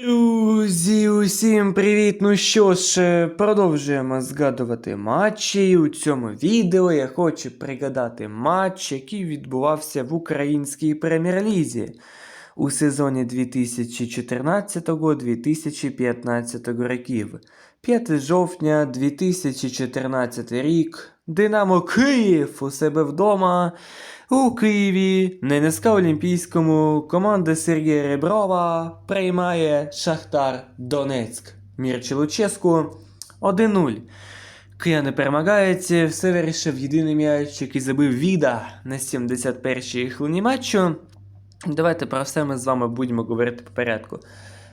Друзі, усім привіт! Ну що ж, е, продовжуємо згадувати матчі. І У цьому відео я хочу пригадати матч, який відбувався в українській прем'єр-лізі у сезоні 2014-2015 років. 5 жовтня 2014 рік. Динамо Київ у себе вдома. У Києві на НСК Олімпійському команда Сергія Реброва приймає Шахтар Донецьк. Мірчі Луческу 1-0. Кияни перемагають, все вирішив єдиний м'яч, який забив Віда на 71-й хвилині матчу. Давайте про все ми з вами будемо говорити по порядку.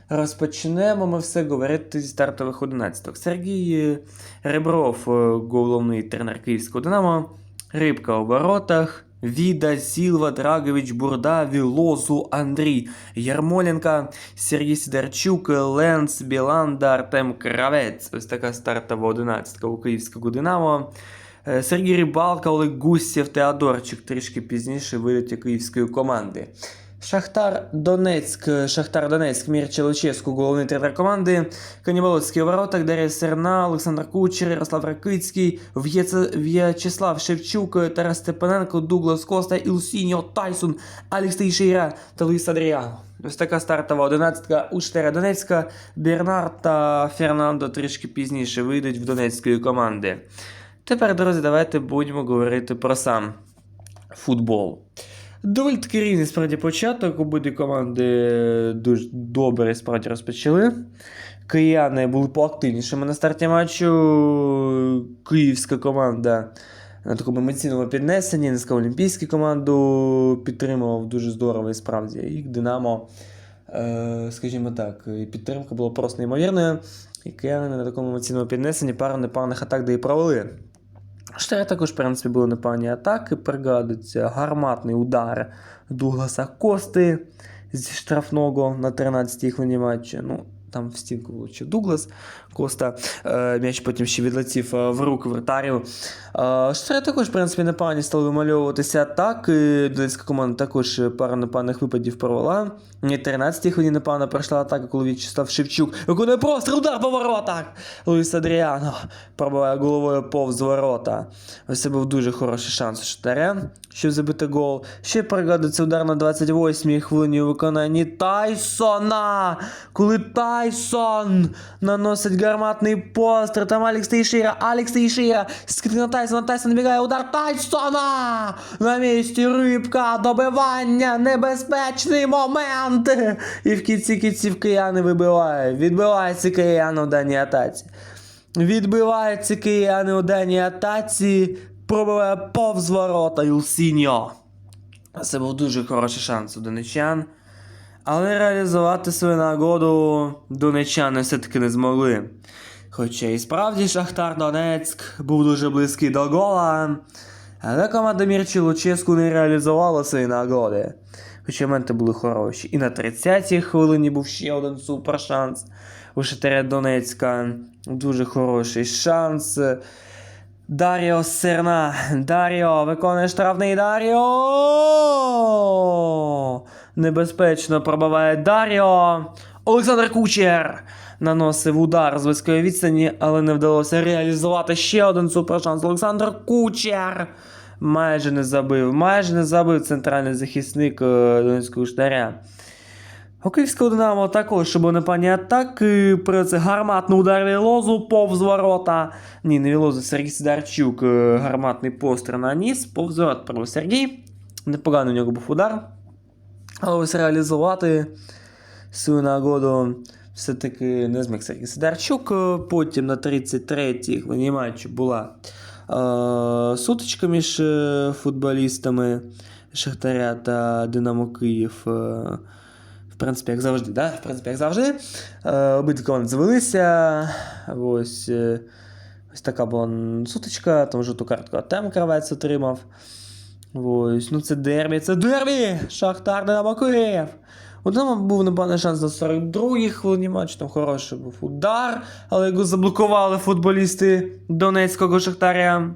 Розпочнемо ми все говорити зі стартових 11 Сергій Ребров, е, головний тренер Київського Динамо, Рибка у воротах, Віда, Сілва, Драгович, Бурда, Вілозу, Андрій Ярмоленка, Сергій Сидорчук, Ленс, Біланда, Артем Кравець. Ось така стартова 11 у Київського Динамо. Е, Сергій Рибалка, Олег Гусєв, Теодорчик трішки пізніше вилеті київської команди. Шахтар Донецьк, Шахтар Донецьк, Мірча Луческу, головний тренер команди, Каніболоцький у воротах, Дар'я Серна, Олександр Кучер, Ярослав Ракицький, В'ячеслав Шевчук, Тарас Степаненко, Дуглас Коста, Ілсіньо, Тайсон, Алекс Тейшейра та Луїс Адріано. Ось така стартова одинадцятка у Штера Донецька. Бернард та Фернандо трішки пізніше вийдуть в донецької команди. Тепер, друзі, давайте будемо говорити про сам футбол. Доволі таки різний справді початок. Обидві команди дуже добре справді розпочали. Кияни були поактивнішими на старті матчу. Київська команда на такому емоційному піднесенні. НСК Олімпійську команду підтримував дуже здорово і справді. І Динамо, е, скажімо так, підтримка була просто неймовірною. І кияни на такому емоційному піднесенні пару непарних атак де і провели. Штари також, в принципі, були непевні атаки. Пригадується гарматний удар Дугласа Кости зі штрафного на 13-й хвилині матчі. Ну, там в стінку влучив Дуглас Коста. Е, м'яч потім ще відлетів е, в руки вратарів. Е, також, в принципі, непогані стали вимальовуватися атаки. Донецька команда також пара непоганих випадів провела. На 13-й хвилині непогано пройшла атака, коли В'ячеслав Шевчук виконує простріл, удар по воротах. Луїс Адріано пробиває головою повз ворота. Ось це був дуже хороший шанс Штаря, щоб забити гол. Ще пригадується удар на 28-й хвилині у виконанні Тайсона. Коли Тайсон наносить гарматний постріл. Там Алекс Тейшира, Алекс Тейшира. Скидка на Тайсона, Тайсон набігає удар Тайсона. На місці рибка, добивання, небезпечний момент. І в кінці кінців кияни вибиває. Відбивається кияни у даній атаці. Відбивається кияни у даній атаці, пробиває повз ворота Юлсіньо. Це був дуже хороший шанс у донечан. Але реалізувати свою нагоду донечани все-таки не змогли. Хоча і справді Шахтар Донецьк був дуже близький до гола. Але команда Мірчі Луческу не реалізувала свої нагоди. Хоча моменти були хороші. І на 30-й хвилині був ще один супер шанс у Шахтаря Донецька. Дуже хороший шанс. Даріо Серна. Даріо виконує штрафний Даріо. Небезпечно пробиває Даріо. Олександр Кучер наносив удар з близької відстані, але не вдалося реалізувати ще один супершанс. Олександр Кучер майже не забив. Майже не забив центральний захисник е, Донецького штаря. У Київського Динамо також були непані атаки. Про це гарматний удар Вілозу повз ворота. Ні, не Вілозу, Сергій Сидорчук. е, Гарматний постріл наніс. Повз ворот провів Сергій. Непоганий у нього був удар. Але ось реалізувати свою нагоду все-таки не зміг Сергій Сидорчук. Е, Потім на 33-й хвилині була е, сутичка між е, футболістами Шахтаря та Динамо Київ. Е, в принципі, як завжди, да? В принципі, як завжди. Е, обидві команди завелися. Ось, е, ось така була сутичка, там жовту картку Артем Кравець отримав. Ось, ну це дербі, це дербі! Шахтар Динамо Київ! У Динамо був непоганий шанс на 42-й хвилині матчу, там хороший був удар, але його заблокували футболісти Донецького Шахтаря.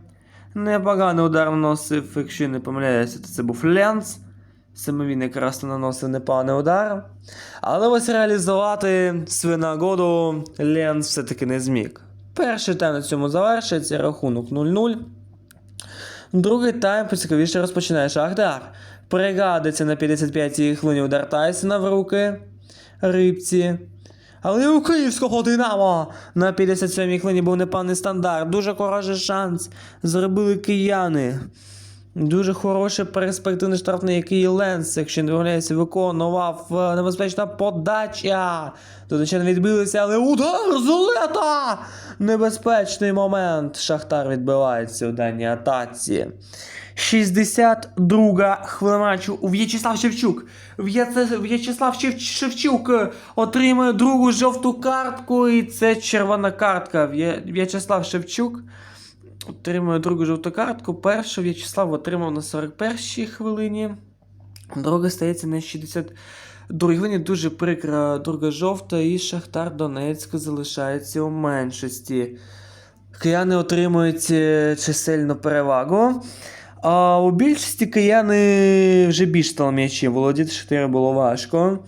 Непоганий удар наносив, якщо не помиляюся, то це був Ленц. Саме він якраз наносив непоганий удар. Але ось реалізувати свою нагоду Ленс все-таки не зміг. Перший тайм на цьому завершується, рахунок 0-0. Другий тайм поцікавіше розпочинає Шахтар. Пригадується на 55-й хвилині удар Тайсона в руки рибці. Але у київського Динамо на 57-й хвилині був непевний стандарт. Дуже хороший шанс. Зробили кияни. Дуже хороший перспективний штрафний, який Ленс, якщо не помиляюся, виконував е, небезпечна подача. Тут ще не відбилися, але удар з лета! Небезпечний момент. Шахтар відбивається у даній атаці. 62 хвилина матчу. В'ячеслав Шевчук. В'ячеслав Шевчук е, отримує другу жовту картку, і це червона картка. В'ячеслав Шевчук отримує другу жовту картку. Першу В'ячеслав отримав на 41-й хвилині. Друга стається на 62-й хвилині. Дуже прикра друга жовта, і Шахтар Донецьк залишається у меншості. Кияни отримують е, чисельну перевагу. А у більшості кияни вже більш стало м'ячі володіти, Шахтарю було важко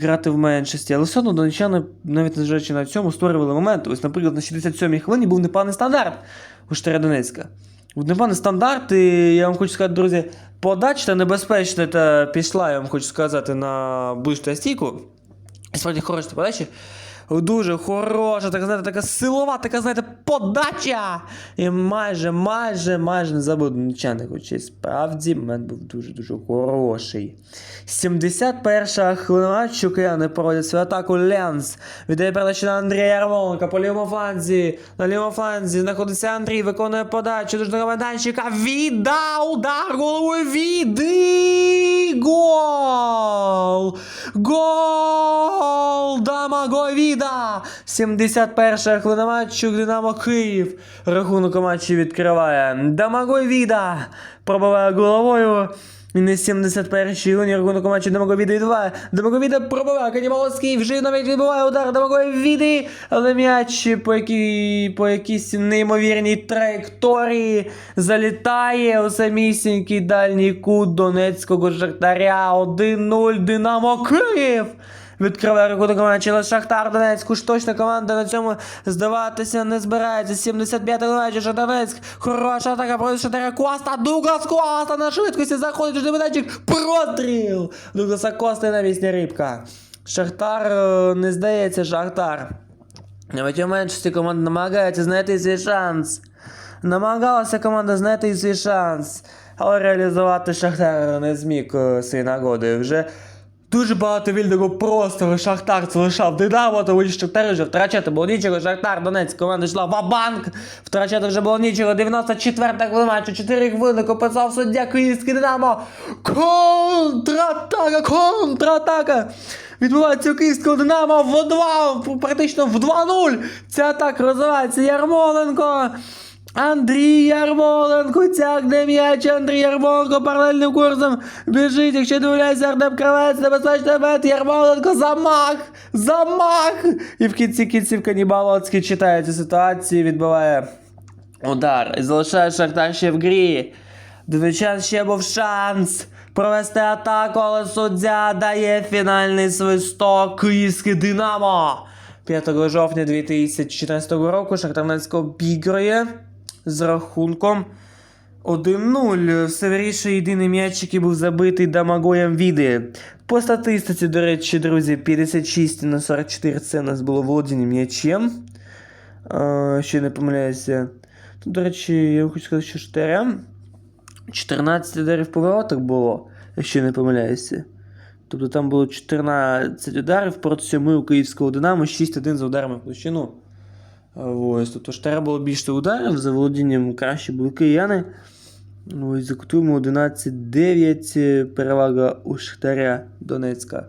грати в меншості. Але все одно донечани, навіть незважаючи на цьому, створювали моменти. Ось, наприклад, на 67-й хвилині був непоганий стандарт у Штаря Донецька. Непоганий стандарт, і я вам хочу сказати, друзі, подача небезпечна та пішла, я вам хочу сказати, на ближчу стійку. І справді хороша подача. Дуже хороша, така, знаєте, така силова, така, знаєте, подача. І майже, майже, майже не забув нічого, хоча справді момент був дуже-дуже хороший. 71 хвилина матчу кияни проводять свою атаку Ленс. Віддає передачу на Андрія Ярмоленка по лівому фланзі. На лівому фланзі знаходиться Андрій, виконує подачу до жного майданчика. Віда удар головою Віди! Гол! Гол! Дамаговіда! 71-ша хвилина матчу Динамо Київ. Рахунок у матчі відкриває. Дамаговіда! Пробиває головою. На 71-й хвилині рахунок матчу матчі Дамаговіди 2. Дамаговіда пробиває, Канібаловський вже навіть відбуває удар Дамаговіди, але м'яч по, якій, по якійсь неймовірній траєкторії залітає у самісінький дальній кут Донецького Жартаря. 1-0 Динамо Київ. Відкриває рахунок матчі, але Шахтар Донецьк, уж точно команда на цьому здаватися не збирається. 75-й матчі Шахтарецьк. Хороша атака проти Шахтаря Коста. Дуглас Коста на швидкості заходить у майданчик. Простріл! Дугласа Коста на місці рибка. Шахтар е, не здається, Шахтар. Навіть у меншості команда намагається знайти свій шанс. Намагалася команда знайти свій шанс. Але реалізувати Шахтар не зміг е, свої нагоди. Вже дуже багато вільного простору Шахтар залишав Динамо, тому що Шахтар вже втрачати було нічого. Шахтар Донецьк команда йшла в банк Втрачати вже було нічого. 94-та хвилина матчу, 4 хвилини компенсував суддя Київський Динамо. Контратака, контратака. Відбувається у Київського Динамо в 2, практично в 2-0. Ця атака розвивається Ярмоленко. Андрій Ярмоленко тягне м'яч, Андрій Ярмоленко паралельним курсом біжить, якщо дивляється Артем Кравець, небезпечний момент, Ярмоленко, замах, замах! І в кінці кінців Канібалоцький читає цю ситуацію, відбиває удар. І залишає Шахтар ще в грі. Донечан ще був шанс провести атаку, але суддя дає фінальний свисток Київське Динамо. 5 жовтня 2014 року Шахтар Донецьк обігрує з рахунком 1-0. Все вирішує єдиний м'яч, який був забитий Дамагоєм Віди. По статистиці, до речі, друзі, 56 на 44 це у нас було володіння м'ячем. Ще не помиляюся. Тут, до речі, я хочу сказати, що Штарям 14 ударів по воротах було, якщо не помиляюся. Тобто там було 14 ударів проти 7 у київського Динамо, 6-1 за ударами в площину. Ось, тобто Штара було більше ударів, за володінням краще були кияни. Ось, закутуємо 11-9, перевага у Шахтаря Донецька.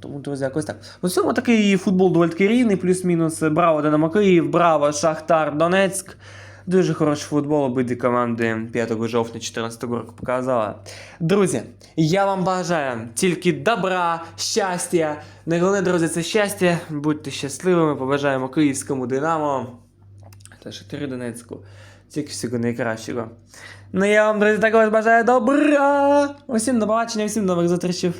Тому, друзі, якось так. У цьому такий футбол доволі рівний, плюс-мінус. Браво Динамо Київ, браво Шахтар Донецьк. Дуже хороший футбол обидві команди 5 жовтня 2014 року показали. Друзі, я вам бажаю тільки добра, щастя. Найголовніше, друзі, це щастя. Будьте щасливими, побажаємо київському Динамо та Шахтарю Донецьку. Тільки всього найкращого. Ну я вам, друзі, також бажаю добра. Усім до побачення, всім нових зустрічей.